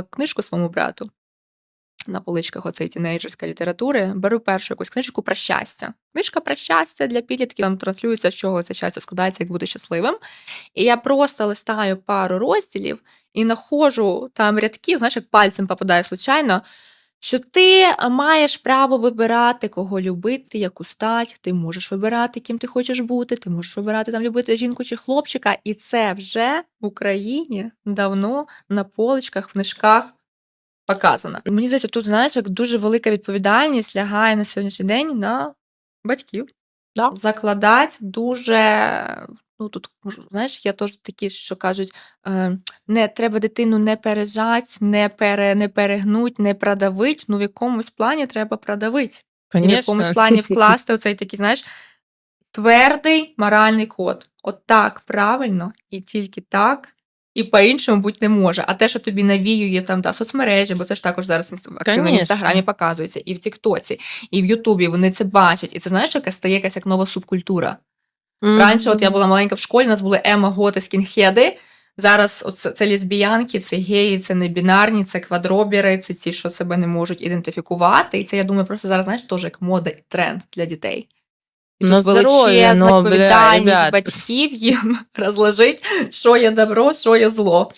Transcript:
книжку своєму брату на поличках оцеї тінейджерської літератури. Беру першу якусь книжку про щастя. Книжка про щастя для підлітків там транслюється, з чого це щастя складається, як бути щасливим. І я просто листаю пару розділів і нахожу там рядків, знаєш, як пальцем попадає случайно. Що ти маєш право вибирати, кого любити, яку стать, ти можеш вибирати, ким ти хочеш бути, ти можеш вибирати там любити жінку чи хлопчика, і це вже в Україні давно на поличках, в книжках показано. Мені здається, тут знаєш, як дуже велика відповідальність лягає на сьогоднішній день на батьків. Да. Закладати дуже. Ну тут знаєш, є теж такі, що кажуть, е, не треба дитину не пережати, не пере, не перегнуть, не продавить. Ну в якомусь плані треба продавити. І в якомусь плані вкласти оцей такий, знаєш, твердий моральний код. От так правильно, і тільки так, і по-іншому бути не може. А те, що тобі навіює там да, соцмережі, бо це ж також зараз активно в інстаграмі показується, і в Тіктоці, і в Ютубі вони це бачать. І це знаєш, яка стає якась як нова субкультура. Раніше, от я була маленька в школі, у нас були емо, готи, скінхеди. Зараз оце, це лесбіянки, це геї, це небінарні, це квадробіри, це ті, що себе не можуть ідентифікувати. І це, я думаю, просто зараз, знаєш, теж як мода і тренд для дітей. На здоров'я, ну, бля, відповідальність ребят. батьків їм розложить, що є добро, що є зло.